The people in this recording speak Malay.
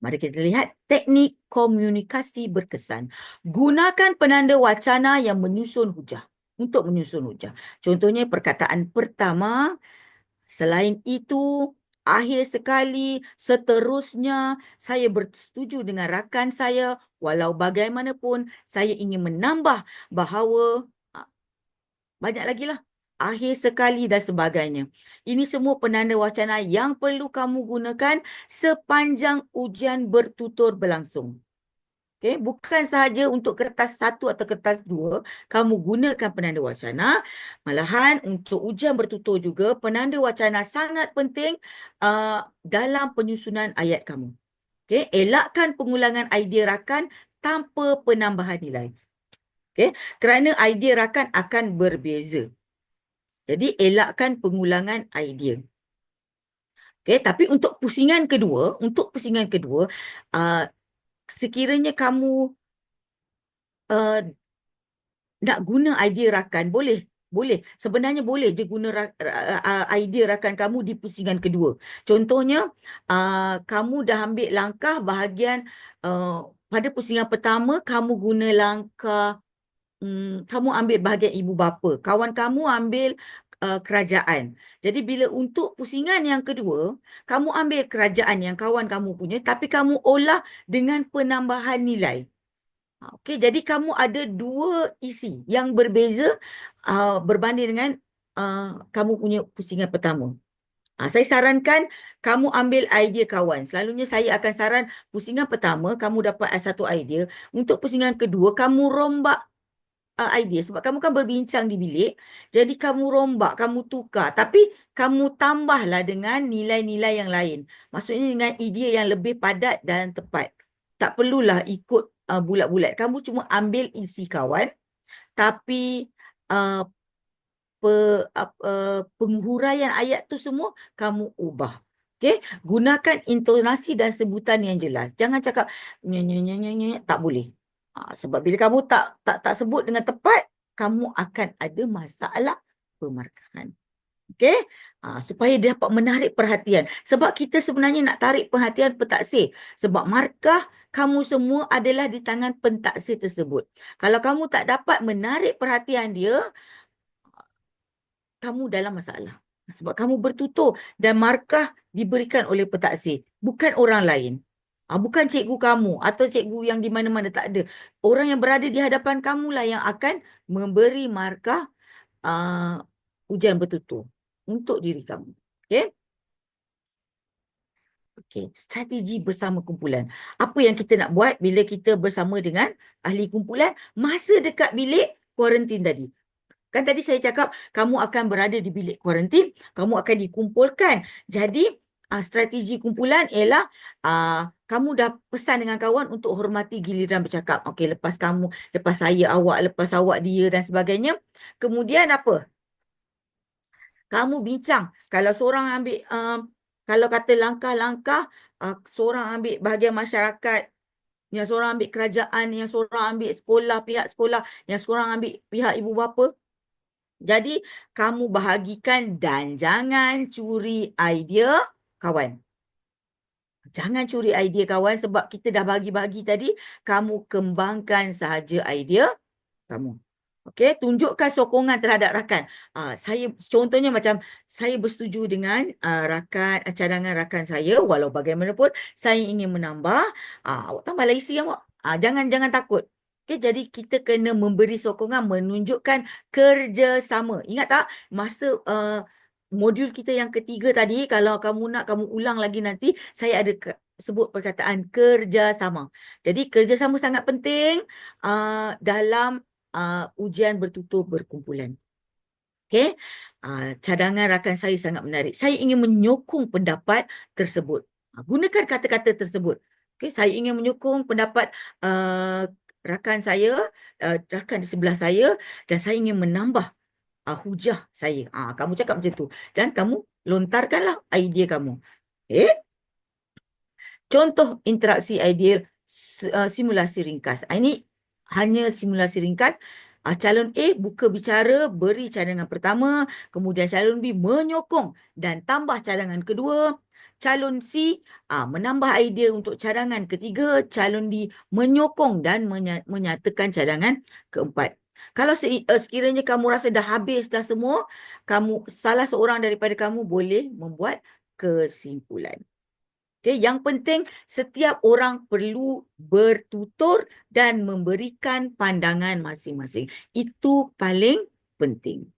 Mari kita lihat teknik komunikasi berkesan. Gunakan penanda wacana yang menyusun hujah untuk menyusun hujah. Contohnya perkataan pertama, selain itu, akhir sekali, seterusnya, saya bersetuju dengan rakan saya, walau bagaimanapun, saya ingin menambah bahawa, ah, banyak lagi lah akhir sekali dan sebagainya. Ini semua penanda wacana yang perlu kamu gunakan sepanjang ujian bertutur berlangsung. Okay, bukan sahaja untuk kertas satu atau kertas dua, kamu gunakan penanda wacana. Malahan untuk ujian bertutur juga, penanda wacana sangat penting uh, dalam penyusunan ayat kamu. Okay, elakkan pengulangan idea rakan tanpa penambahan nilai. Okay, kerana idea rakan akan berbeza. Jadi elakkan pengulangan idea. Okay, tapi untuk pusingan kedua, untuk pusingan kedua, uh, sekiranya kamu uh, nak guna idea rakan, boleh. Boleh. Sebenarnya boleh je guna ra- uh, idea rakan kamu di pusingan kedua. Contohnya, uh, kamu dah ambil langkah bahagian uh, pada pusingan pertama, kamu guna langkah Hmm, kamu ambil bahagian ibu bapa, kawan kamu ambil uh, kerajaan. Jadi bila untuk pusingan yang kedua, kamu ambil kerajaan yang kawan kamu punya tapi kamu olah dengan penambahan nilai. Ha, okey, jadi kamu ada dua isi yang berbeza uh, berbanding dengan uh, kamu punya pusingan pertama. Ha, saya sarankan kamu ambil idea kawan. Selalunya saya akan saran pusingan pertama kamu dapat satu idea. Untuk pusingan kedua kamu rombak uh, idea. Sebab kamu kan berbincang di bilik jadi kamu rombak kamu tukar. Tapi kamu tambahlah dengan nilai-nilai yang lain. Maksudnya dengan idea yang lebih padat dan tepat. Tak perlulah ikut uh, bulat-bulat. Kamu cuma ambil isi kawan tapi uh, pe, uh, penghuraian ayat tu semua kamu ubah. Okay, gunakan intonasi dan sebutan yang jelas. Jangan cakap nyanyi-nyanyi-nyanyi, tak boleh. Ha, sebab bila kamu tak tak tak sebut dengan tepat, kamu akan ada masalah pemarkahan. Okey? Ha, supaya dia dapat menarik perhatian. Sebab kita sebenarnya nak tarik perhatian pentaksir. Sebab markah kamu semua adalah di tangan pentaksir tersebut. Kalau kamu tak dapat menarik perhatian dia, kamu dalam masalah. Sebab kamu bertutur dan markah diberikan oleh pentaksir. Bukan orang lain. Ha, bukan cikgu kamu atau cikgu yang di mana-mana tak ada. Orang yang berada di hadapan kamu lah yang akan memberi markah uh, ujian bertutur untuk diri kamu. Okay? Okay, strategi bersama kumpulan. Apa yang kita nak buat bila kita bersama dengan ahli kumpulan masa dekat bilik kuarantin tadi. Kan tadi saya cakap kamu akan berada di bilik kuarantin, kamu akan dikumpulkan. Jadi uh, strategi kumpulan ialah uh, kamu dah pesan dengan kawan untuk hormati giliran bercakap. Okey, lepas kamu, lepas saya awak, lepas awak dia dan sebagainya. Kemudian apa? Kamu bincang. Kalau seorang ambil, uh, kalau kata langkah-langkah, uh, seorang ambil bahagian masyarakat, yang seorang ambil kerajaan, yang seorang ambil sekolah, pihak sekolah, yang seorang ambil pihak ibu bapa. Jadi, kamu bahagikan dan jangan curi idea kawan. Jangan curi idea kawan sebab kita dah bagi-bagi tadi. Kamu kembangkan sahaja idea kamu. Okey, tunjukkan sokongan terhadap rakan. Uh, saya contohnya macam saya bersetuju dengan uh, rakan cadangan rakan saya walau bagaimanapun saya ingin menambah uh, awak tambahlah isi awak. Uh, jangan jangan takut. Okey, jadi kita kena memberi sokongan menunjukkan kerjasama. Ingat tak masa uh, modul kita yang ketiga tadi, kalau kamu nak kamu ulang lagi nanti, saya ada ke, sebut perkataan kerjasama. Jadi kerjasama sangat penting uh, dalam uh, ujian bertutur berkumpulan. Okay, uh, cadangan rakan saya sangat menarik. Saya ingin menyokong pendapat tersebut. Uh, gunakan kata-kata tersebut. Okay, saya ingin menyokong pendapat uh, rakan saya, uh, rakan di sebelah saya dan saya ingin menambah uh, hujah saya. Ah, kamu cakap macam tu. Dan kamu lontarkanlah idea kamu. Eh? Contoh interaksi ideal uh, simulasi ringkas. Uh, ini hanya simulasi ringkas. Uh, calon A buka bicara, beri cadangan pertama. Kemudian calon B menyokong dan tambah cadangan kedua. calon C ah, menambah idea untuk cadangan ketiga, calon D menyokong dan menya menyatakan cadangan keempat. Kalau se uh, sekiranya kamu rasa dah habis dah semua, kamu salah seorang daripada kamu boleh membuat kesimpulan. Okay, yang penting setiap orang perlu bertutur dan memberikan pandangan masing-masing. Itu paling penting.